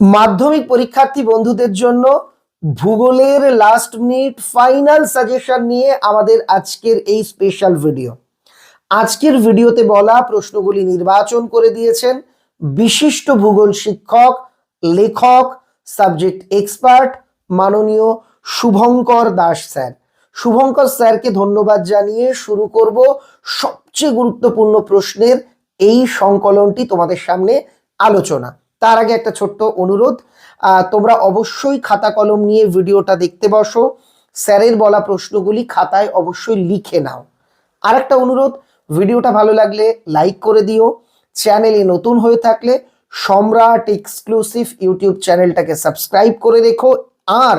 মাধ্যমিক পরীক্ষার্থী বন্ধুদের জন্য ভূগোলের লাস্ট মিনিট ফাইনাল সাজেশন নিয়ে আমাদের আজকের এই স্পেশাল ভিডিও আজকের ভিডিওতে বলা প্রশ্নগুলি নির্বাচন করে দিয়েছেন বিশিষ্ট ভূগোল শিক্ষক, লেখক সাবজেক্ট এক্সপার্ট মাননীয় শুভঙ্কর দাস স্যার। শুভঙ্কর স্যারকে ধন্যবাদ জানিয়ে শুরু করব সবচেয়ে গুরুত্বপূর্ণ প্রশ্নের এই সংকলনটি তোমাদের সামনে আলোচনা। তার আগে একটা ছোট্ট অনুরোধ তোমরা অবশ্যই খাতা কলম নিয়ে ভিডিওটা দেখতে বসো। স্যারের বলা প্রশ্নগুলি খাতায় অবশ্যই লিখে নাও। আর একটা অনুরোধ, ভিডিওটা ভালো লাগলে লাইক করে দিও। চ্যানেলে নতুন হয়ে থাকলে সম্রাট এক্সক্লুসিভ ইউটিউব চ্যানেলটাকে সাবস্ক্রাইব করে রেখো। আর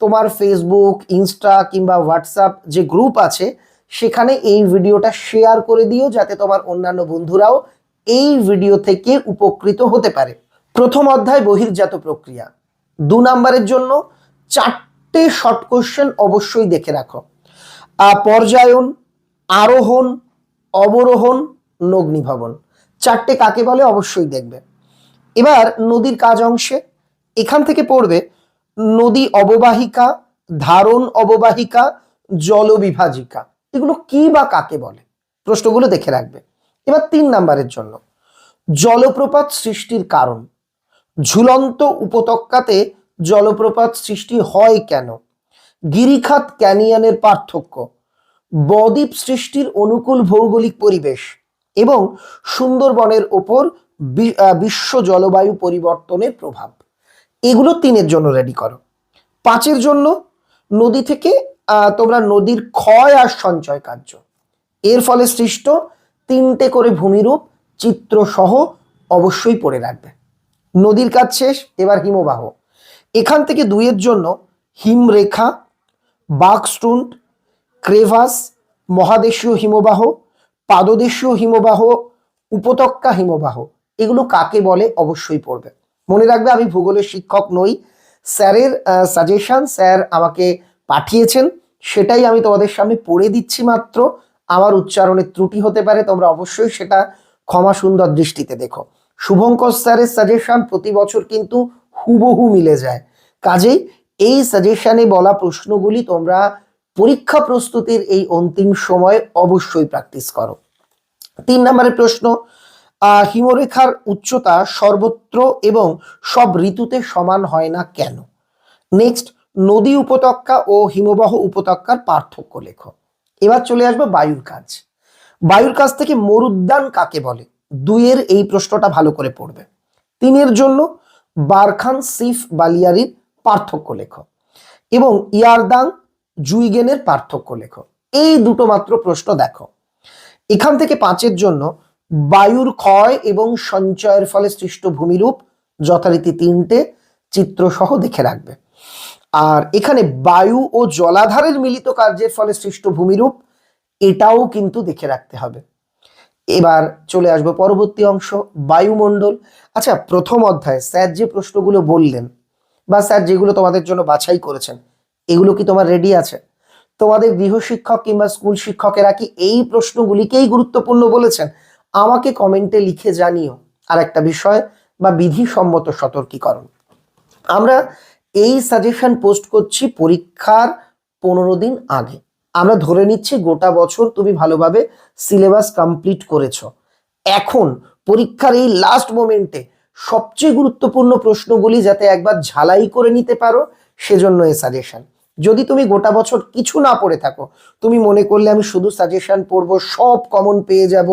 তোমার ফেসবুক, ইনস্টা কিংবা হোয়াটসঅ্যাপ যে গ্রুপ আছে, সেখানে এই ভিডিওটা শেয়ার করে দিও যাতে তোমার অন্যান্য বন্ধুরাও এই ভিডিও থেকে উপকৃত হতে পারে। প্রথম অধ্যায় বহির্জাত প্রক্রিয়া। দু নম্বরের জন্য চারটে শর্ট কোশ্চেন অবশ্যই দেখে রাখো। পর্যায়ন, আরোহণ, অবরোহণ, নগ্নিভবন। চারটে কাকে বলে অবশ্যই দেখবে। এবার নদীর কাজ অংশে এখান থেকে পড়বে নদী অববাহিকা, ধারণ অববাহিকা, জলবিভাজিকা। এগুলো কি বা কাকে বলে? প্রশ্নগুলো দেখে রাখবে। এবার তিন নাম্বারের জন্য জলপ্রপাত সৃষ্টির কারণ। ঝুলন্ত উপত্যকাতে জলপ্রপাত সৃষ্টি হয় কেন? গিরিখাত ক্যানিয়নের পার্থক্য, বদ্বীপ সৃষ্টির অনুকূল ভৌগোলিক পরিবেশ এবং সুন্দরবনের ওপর বিশ্ব জলবায়ু পরিবর্তনের প্রভাব। এগুলো তিনের জন্য রেডি করো। পাঁচের জন্য নদী থেকে তোমরা নদীর ক্ষয় আর সঞ্চয় কার্য। এর ফলে সৃষ্ট তিনটে করে ভূমিরূপ চিত্রসহ অবশ্যই পড়ে রাখবে। নদীর কাজ শেষ, এবার হিমবাহ। এখান থেকে দুইয়ের জন্য হিমরেখা, বাকস্টুন্ট, ক্রেভাস, মহাদেশীয় হিমবাহ, পাদদেশীয় হিমবাহ, উপত্যকা হিমবাহ। এগুলো কাকে বলে? অবশ্যই পড়বে। মনে রাখবে, আমি ভূগোলের শিক্ষক নই। স্যারের সাজেশন স্যার আমাকে পাঠিয়েছেন। সেটাই আমি তোমাদের সামনে পড়ে দিচ্ছি মাত্র। আমার উচ্চারণের ত্রুটি হতে পারে, তোমরা অবশ্যই সেটা ক্ষমা সুন্দর দৃষ্টিতে দেখো। শুভঙ্কর স্যারের সাজেশন প্রতি বছর কিন্তু হুবহু মিলে যায়। কাজেই এই সাজেশনে বলা প্রশ্নগুলি তোমরা পরীক্ষা প্রস্তুতির এই অন্তিম সময় অবশ্যই প্র্যাকটিস করো। তিন নম্বরের প্রশ্ন হিমরেখার উচ্চতা সর্বত্র এবং সব ঋতুতে সমান হয় না কেন? নেক্সট নদী উপত্যকা ও হিমবাহ উপত্যকার পার্থক্য লেখো। এবার চলে আসবে বায়ুর কাজ। বায়ুর কাজ থেকে মরুদ্যান কাকে বলে? দুইয়ের এই প্রশ্নটা ভালো করে পড়বে। তিনের জন্য বারখান সিফ বালিয়ারির পার্থক্য লেখো এবং ইয়ারদাং জুইগেনের পার্থক্য লেখো। এই দুটো মাত্র প্রশ্ন দেখো। এখান থেকে পাঁচের জন্য বায়ুর ক্ষয় এবং সঞ্চয়ের ফলে সৃষ্ট ভূমিরূপ যথারীতি তিনটে চিত্র সহ দেখে রাখবে। আর এখানে বায়ু ও জলাধারের মিলিত কার্যের ফলে সৃষ্ট ভূমিরূপ এটাও কিন্তু দেখে রাখতে হবে। এবার চলে আসব পরবর্তী অংশ, বায়ুমণ্ডল। আচ্ছা প্রথম অধ্যায় স্যার যে প্রশ্নগুলো বললেন বা স্যার যেগুলো তোমাদের জন্য বাছাই করেছেন, এগুলো কি তোমার রেডি আছে? তোমাদের গৃহশিক্ষক কিংবা স্কুল শিক্ষকেরা কি এই প্রশ্নগুলিকেই গুরুত্বপূর্ণ বলেছেন? আমাকে কমেন্টে লিখে জানিও। আর একটা বিষয়, বা বিধিসম্মত সতর্কীকরণ। আমরা এই সাজেশন পোস্ট করছি পরীক্ষার পনেরো দিন আগে। আমরা ধরে নিচ্ছি গোটা বছর তুমি ভালোভাবে সিলেবাস কমপ্লিট করেছ। এখন পরীক্ষার এই লাস্ট মোমেন্টে সবচেয়ে গুরুত্বপূর্ণ প্রশ্নগুলি যাতে একবার ঝালাই করে নিতে পারো, সেজন্য এ সাজেশন যদি তুমি গোটা বছর কিছু না পড়ে থাকো, তুমি মনে করলে আমি শুধু সাজেশন পড়ব, সব কমন পেয়ে যাব,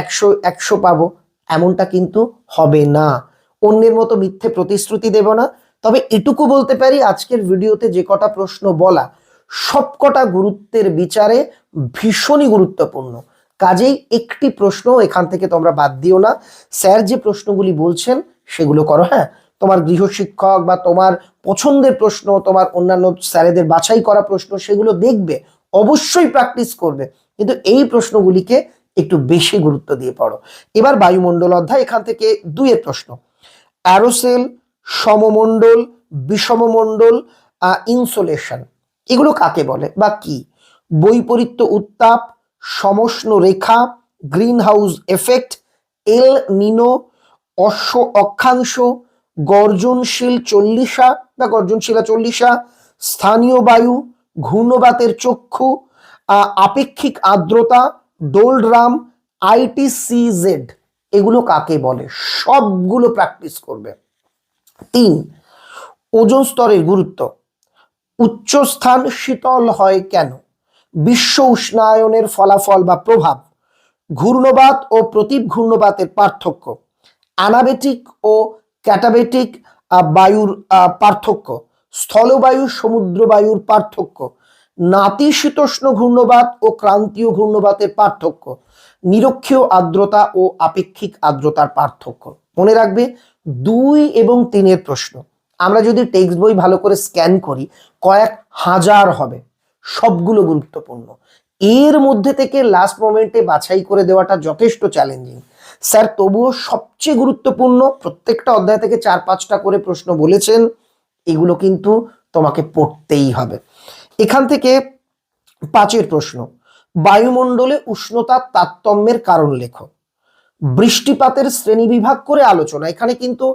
একশো একশো পাবো, এমনটা কিন্তু হবে না। অন্যের মতো মিথ্যে প্রতিশ্রুতি দেব না। তবে এটুকু বলতে পারি, আজকের ভিডিওতে যে কটা প্রশ্ন বলা সবকটা গুরুত্বের বিচারে ভীষণই গুরুত্বপূর্ণ। কাজেই একটি প্রশ্ন এখান থেকে তোমরা বাদ দিও না। স্যার যে প্রশ্নগুলি বলছেন, সেগুলো করো হ্যাঁ? তোমার গৃহশিক্ষক বা তোমার পছন্দের প্রশ্ন, তোমার অন্যান্য স্যারেদের বাছাই করা প্রশ্ন, সেগুলো দেখবে, অবশ্যই প্র্যাকটিস করবে। কিন্তু এই প্রশ্নগুলিকে একটু বেশি গুরুত্ব দিয়ে পড়ো। এবার বায়ুমণ্ডল অধ্যায়, এখান থেকে দুইয়ের প্রশ্ন। অ্যারোসেল, সমমণ্ডল, বিষমমণ্ডল ইনসোলেশন এগুলো কাকে বলে বা কি? বৈপরীত্য উত্তাপ, সমষ্ণ রেখা greenhouse effect, El Nino, অশ্ব অক্ষাংশ, গর্জনশীল চল্লিশা বা গর্জনশীলা চল্লিশা, স্থানীয় বায়ু, ঘূর্ণবাতের চক্ষু আপেক্ষিক আর্দ্রতা ডোলড্রাম আইটিসিজেড এগুলো কাকে বলে? সবগুলো প্র্যাকটিস করবে। তিন, ওজন স্তরের গুরুত্ব। উচ্চস্থান শীতল হয় কেন? বিশ্ব উষ্ণায়নের ফলাফল বা প্রভাব, ঘূর্ণবাত ও প্রতীপ ঘূর্ণবাতের পার্থক্য অ্যানাবেটিক ও ক্যাটাবেটিক বায়ুর পার্থক্য, স্থলবায়ু সমুদ্র বায়ুর পার্থক্য, নাতিশীতোষ্ণ ঘূর্ণবাত ও ক্রান্তীয় ঘূর্ণবাতের পার্থক্য, নিরক্ষীয় আর্দ্রতা ও আপেক্ষিক আর্দ্রতার পার্থক্য। মনে রাখবে, দুই এবং তিনের প্রশ্ন। আমরা যদি টেক্সট বই ভালো করে স্ক্যান করি কয়েক হাজার হবে। সবগুলো গুরুত্বপূর্ণ। এর মধ্যে থেকে লাস্ট মোমেন্টে বাছাই করে দেওয়াটা যথেষ্ট চ্যালেঞ্জিং স্যার, তবুও সবচেয়ে গুরুত্বপূর্ণ প্রত্যেকটা অধ্যায় থেকে চার পাঁচটা করে প্রশ্ন বলেছেন, এগুলো কিন্তু তোমাকে পড়তেই হবে। এখান থেকে পাঁচের প্রশ্ন, বায়ুমণ্ডলে উষ্ণতার তারতম্যের কারণ লেখো। বৃষ্টিপাতের শ্রেণি বিভাগ করে আলোচনা। এখানে কিন্তু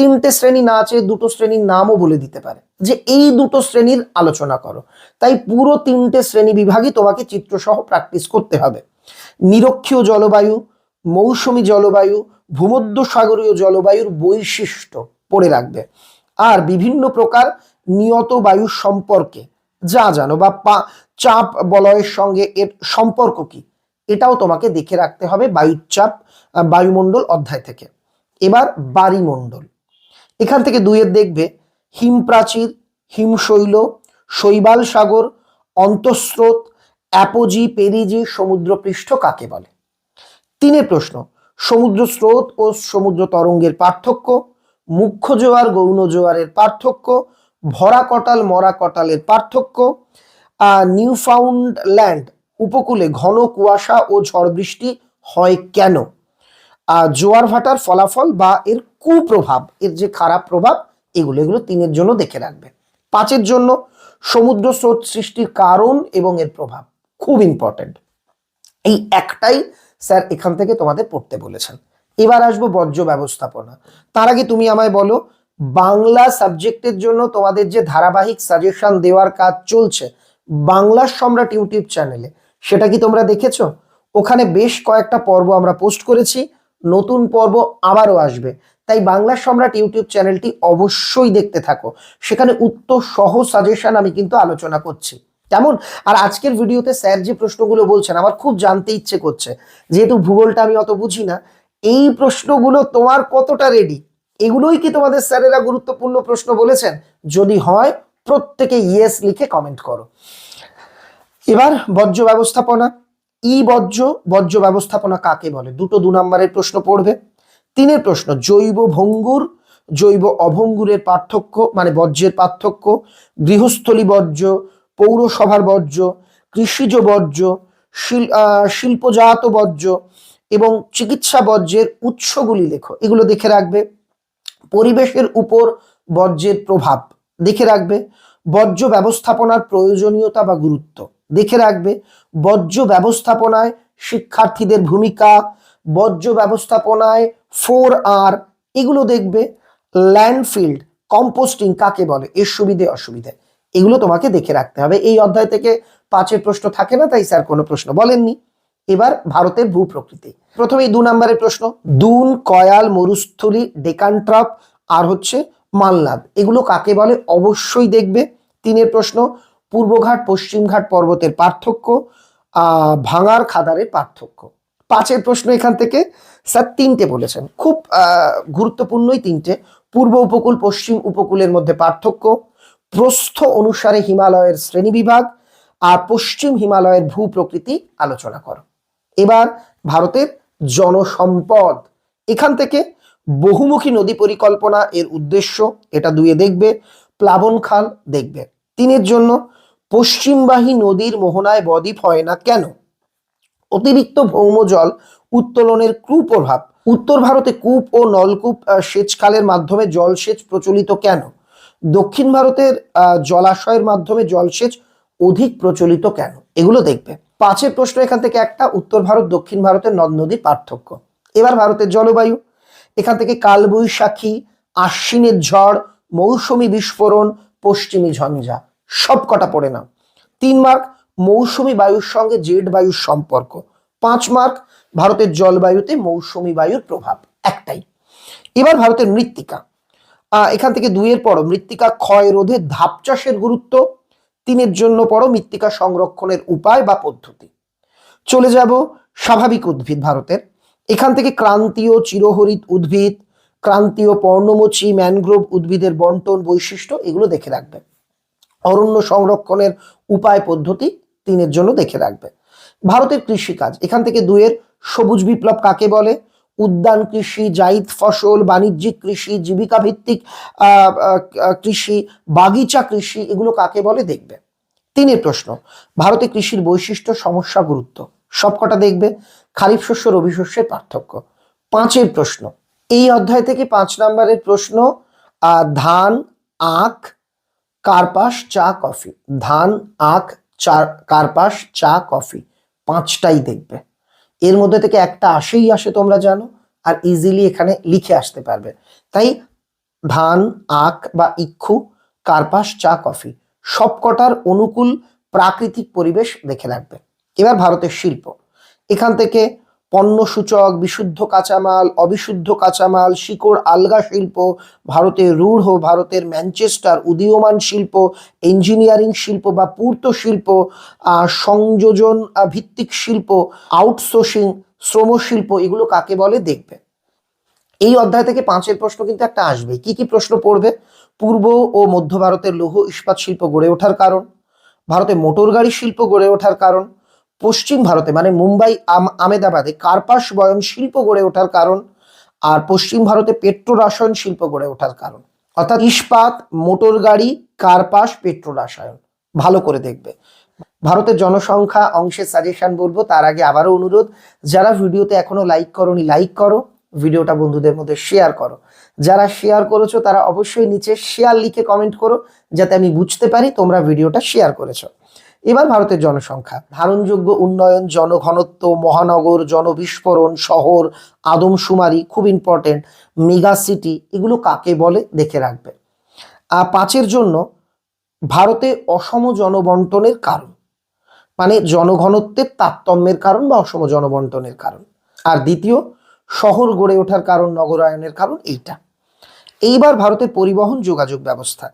তিনটে শ্রেণি না আছে দুটো শ্রেণির নামও বলে দিতে পারে। যে এই দুটো শ্রেণির আলোচনা করো। তাই পুরো তিনটে শ্রেণি বিভাগই তোমাকে চিত্রসহ প্র্যাকটিস করতে হবে। নিরক্ষীয় জলবায়ু, মৌসুমী জলবায়ু, ভূমধ্যসাগরীয় জলবায়ুর বৈশিষ্ট্য পড়ে রাখবে। আর বিভিন্ন প্রকার নিয়ত বায়ু সম্পর্কে যা জানো বা চাপ, বলয়ের সঙ্গে এর সম্পর্ক কি, এটাও তোমাকে দেখে রাখতে হবে বায়ুর চাপ বায়ুমণ্ডল অধ্যায় থেকে। এবার বাড়িমণ্ডল এখান থেকে দুইয়ের দেখবে হিমপ্রাচীর হিমশৈল শৈবাল সাগর, অন্তঃস্রোত, অ্যাপোজি, পেরিজি, সমুদ্রপৃষ্ঠ কাকে বলে? তিনে প্রশ্ন সমুদ্র স্রোত ও সমুদ্র তরঙ্গের পার্থক্য, মুখ্য জোয়ার, গৌণ জোয়ারের পার্থক্য, ভরা কটাল, মরা কটালের পার্থক্য নিউফাউন্ডল্যান্ড উপকূলে ঘন কুয়াশা ও ঝড় বৃষ্টি হয় কেন? জোয়ার ভাটার ফলাফল বা এর কুপ্রভাব, এর যে খারাপ প্রভাব, এগুলো এগুলো তিনের জন্য দেখে রাখবে। পাঁচের জন্য সমুদ্র স্রোত সৃষ্টির কারণ এবং এর প্রভাব, খুব ইম্পর্টেন্ট এই একটাই স্যার এখান থেকে তোমাদের পড়তে বলেছেন। এবার আসব বর্জ্য ব্যবস্থাপনা। তার আগে তুমি আমায় বলো, বাংলা সাবজেক্টের জন্য তোমাদের যে ধারাবাহিক সাজেশন দেওয়ার কাজ চলছে, বাংলা সম্রাট ইউটিউব চ্যানেলে, সেটা কি তোমরা দেখেছ? ওখানে বেশ কয়েকটা পর্ব আমরা পোস্ট করেছি, নতুন পর্ব আবারও আসবে। তাই বাংলা সম্রাট ইউটিউব চ্যানেলটি অবশ্যই দেখতে থাকো। সেখানে উত্তর সহ সাজেশন আমি কিন্তু আলোচনা করছি। কেমন? আর আজকের ভিডিওতে স্যার যে প্রশ্নগুলো বলছেন, আমার খুব জানতে ইচ্ছে করছে। যেহেতু ভূগোলটা আমি অত বুঝি না, এই প্রশ্নগুলো তোমার কতটা রেডি এগুলোই কি তোমাদের স্যারেরা গুরুত্বপূর্ণ প্রশ্ন বলেছেন? যদি হয়, প্রত্যেকে ইয়েস লিখে কমেন্ট করো। এবার বর্জ্য ব্যবস্থাপনা। ই বর্জ্য বর্জ্য ব্যবস্থাপনা কাকে বলে? দুটো দু নম্বরের প্রশ্ন পড়বে। তিনের প্রশ্ন, জৈব ভঙ্গুর, জৈব অভঙ্গুরের পার্থক্য মানে বর্জ্যের পার্থক্য, গৃহস্থলী বর্জ্য, পৌরসভার বর্জ্য, কৃষিজ বর্জ্য শিল্পজাত বর্জ্য এবং চিকিৎসা বর্জ্যের উৎসগুলি লেখো। এগুলো দেখে রাখবে। পরিবেশের উপর বর্জ্যের প্রভাব দেখে রাখবে। বর্জ্য ব্যবস্থাপনার প্রয়োজনীয়তা বা গুরুত্ব দেখে রাখবে। বর্জ্য ব্যবস্থাপনায় শিক্ষার্থীদের ভূমিকা বর্জ্য ব্যবস্থাপনায় ফোর আর, এগুলো দেখবে ল্যান্ডফিল্ড, কম্পোস্টিং কাকে বলে? এর সুবিধে, অসুবিধে? এগুলো তোমাকে দেখে রাখতে হবে। এই অধ্যায় থেকে পাঁচের প্রশ্ন থাকে না, তাই স্যার কোনো প্রশ্ন বলেননি। এবার ভারতের ভূ প্রকৃতি। প্রথমে দু নম্বরের প্রশ্ন, দুন, কয়াল, মরুস্থলী, ডেকানট্রাপ আর হচ্ছে মালনাদ, এগুলো কাকে বলে? অবশ্যই দেখবে। তিনের প্রশ্ন, পূর্বঘাট, পশ্চিমঘাট পর্বতের পার্থক্য ভাঙার খাদারের পার্থক্য। পাঁচের প্রশ্ন এখান থেকে। স্যার, তিনটে বলেছেন। খুব গুরুত্বপূর্ণই তিনটে। পূর্ব উপকূল, পশ্চিম উপকূলের মধ্যে পার্থক্য, প্রস্থ অনুসারে হিমালয়ের শ্রেণীবিভাগ আর পশ্চিম হিমালয়ের ভূ প্রকৃতি আলোচনা করো। এবার ভারতের জনসম্পদ। এখান থেকে বহুমুখী নদী পরিকল্পনা এর উদ্দেশ্য, এটা দুয়ে দেখবে, প্লাবন খাল দেখবে। তিনের জন্য পশ্চিমবাহী নদীর মোহনায় বদ্বীপ হয় না কেন? অতিরিক্ত ভৌম জল উত্তোলনের কুপ্রভাব। উত্তর ভারতে কূপ ও নলকূপ সেচকালের মাধ্যমে জলসেচ প্রচলিত কেন? দক্ষিণ ভারতের জলাশয়ের মাধ্যমে জলসেচ অধিক প্রচলিত কেন? এগুলো দেখবে। পাঁচের প্রশ্ন এখান থেকে একটা, উত্তর ভারত, দক্ষিণ ভারতের নদ নদীর পার্থক্য। এবার ভারতের জলবায়ু। এখান থেকে কালবৈশাখী, আশ্বিনের ঝড়, মৌসুমি বিস্ফোরণ, পশ্চিমী ঝঞ্ঝা সব কটা পড়ে নাও। তিন মার্ক মৌসুমি বায়ুর সঙ্গে জেড বায়ুর সম্পর্ক। পাঁচ মার্ক, ভারতের জলবায়ুতে মৌসুমি বায়ুর প্রভাব একটাই। এবার ভারতের মৃত্তিকা। এখান থেকে দুইয়ের পরও মৃত্তিকা ক্ষয় রোধে ধাপ চাষের গুরুত্ব, তিনের জন্য পরও মৃত্তিকা সংরক্ষণের উপায় বা পদ্ধতি। চলে যাব স্বাভাবিক উদ্ভিদ ভারতের। এখান থেকে ক্রান্তীয় চিরহরিত উদ্ভিদ, ক্রান্তীয় পর্ণমোচী ম্যানগ্রোভ উদ্ভিদের বন্টন বৈশিষ্ট্য, এগুলো দেখে রাখবে অরণ্য সংরক্ষণের উপায় পদ্ধতি তিনের জন্য দেখে রাখবে। ভারতের কৃষিকাজ, এখান থেকে দুয়ের সবুজ বিপ্লব কাকে বলে? উদ্যান কৃষি জাইদ ফসল, বাণিজ্যিক কৃষি জীবিকা ভিত্তিক কৃষি, বাগিচা কৃষি, এগুলো কাকে বলে দেখবে? তিনের প্রশ্ন, ভারতে কৃষির বৈশিষ্ট্য, সমস্যা, গুরুত্ব, সবকটা দেখবে? খারিফ শস্য, রবি শস্যের পার্থক্য। পাঁচের প্রশ্ন, এই অধ্যায় থেকে পাঁচ নম্বরের প্রশ্ন ধান, আখ কার্পাস, চা, কফি। ধান, আখ, চা, কার্পাস, চা, কফি। পাঁচটাই দেখবে। এর মধ্যে থেকে একটা আসেই আসে তোমরা জানো আর ইজিলি এখানে লিখে আসতে পারবে। তাই ধান, আখ বা ইক্ষু, কার্পাস, চা, কফি সবকটার অনুকূল প্রাকৃতিক পরিবেশ দেখে রাখবে। এবার ভারতের শিল্প। এখান থেকে পণ্য সূচক বিশুদ্ধ কাঁচামাল, অবিশুদ্ধ কাঁচামাল, শিকড়, আলগা শিল্প, ভারতের রূঢ়, ভারতের ম্যানচেস্টার উদীয়মান শিল্প ইঞ্জিনিয়ারিং শিল্প বা পূর্ত শিল্প সংযোজন ভিত্তিক শিল্প আউটসোর্সিং শ্রম শিল্প, এগুলো কাকে বলে দেখবে। এই অধ্যায় থেকে পাঁচের প্রশ্ন কিন্তু একটা আসবে। কি কি প্রশ্ন পড়বে? পূর্ব ও মধ্য ভারতের লৌহ ইস্পাত শিল্প গড়ে ওঠার কারণ, ভারতে মোটর গাড়ি শিল্প গড়ে ওঠার কারণ পশ্চিম ভারতে মানে মুম্বাই, আম- আমেদাবাদে কার্পাস বয়ন শিল্প গড়ে ওঠার কারণ আর পশ্চিম ভারতে পেট্রো রাসায়ন শিল্প গড়ে ওঠার কারণ। অর্থাৎ ইস্পাত, মোটর গাড়ি, কার্পাস পেট্রো রাসায়ন ভালো করে দেখবে। ভারতের জনসংখ্যা অংশের সাজেশন বলব, তার আগে আবারও অনুরোধ, যারা ভিডিওতে এখনও লাইক করনি লাইক করো। ভিডিওটা বন্ধুদের মধ্যে শেয়ার করো। যারা শেয়ার করেছ, তারা অবশ্যই নিচে শেয়ার লিখে কমেন্ট করো, যাতে আমি বুঝতে পারি তোমরা ভিডিওটা শেয়ার করেছ। এবার ভারতের জনসংখ্যা। ধারণযোগ্য উন্নয়ন, জনঘনত্ব, মহানগর, জনবিস্ফোরণ, শহর, আদমশুমারি খুব ইম্পর্টেন্ট মেগা সিটি, এগুলো কাকে বলে দেখে রাখবে। আর পাঁচের জন্য ভারতে অসম জনবন্টনের কারণ। মানে জনঘনত্বের তারতম্যের কারণ বা অসম জনবন্টনের কারণ। আর দ্বিতীয়, শহর গড়ে ওঠার কারণ, নগরায়নের কারণ এইটা। এইবার ভারতের পরিবহন যোগাযোগ ব্যবস্থা।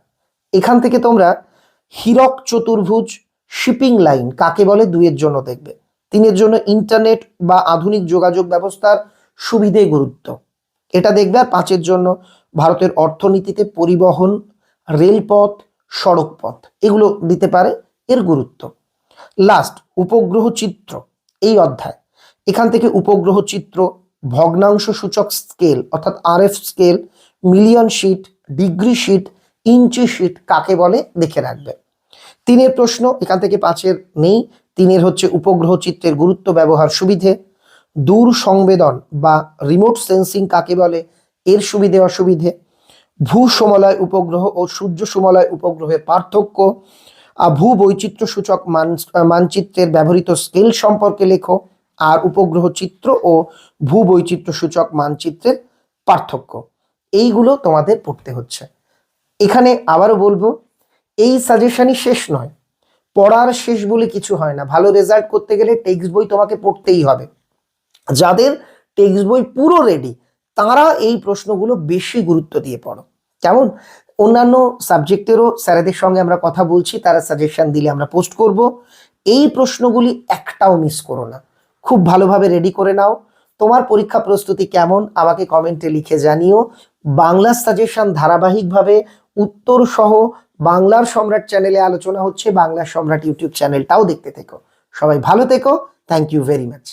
এখান থেকে তোমরা হীরক চতুর্ভুজ শিপিং লাইন কাকে বলে? দুইয়ের জন্য দেখবে। তিনের জন্য ইন্টারনেট বা আধুনিক যোগাযোগ ব্যবস্থার সুবিধে গুরুত্ব। এটা দেখবে আর পাঁচের জন্য ভারতের অর্থনীতিতে পরিবহন, রেলপথ, সড়কপথ, এগুলো দিতে পারে এর গুরুত্ব। লাস্ট উপগ্রহ চিত্র, এই অধ্যায়। এখান থেকে উপগ্রহ চিত্র, ভগ্নাংশ সূচক স্কেল অর্থাৎ RF scale million sheet degree sheet inch sheet কাকে বলে? দেখে রাখবে। তিনের প্রশ্ন, এখান থেকে পাঁচের নেই। তিনের হচ্ছে উপগ্রহ চিত্রের গুরুত্ব, ব্যবহার সুবিধে। দূর সংবেদন বা রিমোট সেন্সিং কাকে বলে? এর সুবিধে, অসুবিধে। ভূ সমলয় উপগ্রহ ও সূর্য সমলয় উপগ্রহের পার্থক্য। ভূ বৈচিত্র্য সূচক মান, মানচিত্রের ব্যবহৃত স্কেল সম্পর্কে লেখো। আর উপগ্রহ চিত্র ও ভূ বৈচিত্র্য সূচক মানচিত্রের পার্থক্য। এইগুলো তোমাদের পড়তে হচ্ছে। এখানে আবারও বলব এই সাজেশনই শেষ নয়। পড়ার শেষ বলে কিছু হয় না। ভালো রেজাল্ট করতে গেলে টেক্সট বই তোমাকে পড়তেই হবে। যাদের টেক্সট বই পুরো রেডি তারা এই প্রশ্নগুলো বেশি গুরুত্ব দিয়ে পড়ো। কেমন? অন্যান্য সাবজেক্টেরও স্যারেদের সঙ্গে আমরা কথা বলছি, তারা সাজেশন দিলে আমরা পোস্ট করব। এই প্রশ্নগুলি একটাও মিস করো না। খুব ভালোভাবে রেডি করে নাও। তোমার পরীক্ষা প্রস্তুতি কেমন? আমাকে কমেন্টে লিখে জানিও। বাংলা সাজেশন ধারাবাহিকভাবে উত্তর সহ বাংলার সম্রাট চ্যানেলে আলোচনা হচ্ছে বাংলা সম্রাট ইউটিউব চ্যানেলটাও দেখতে থেকো। সবাই ভালো থেকো। Thank you very much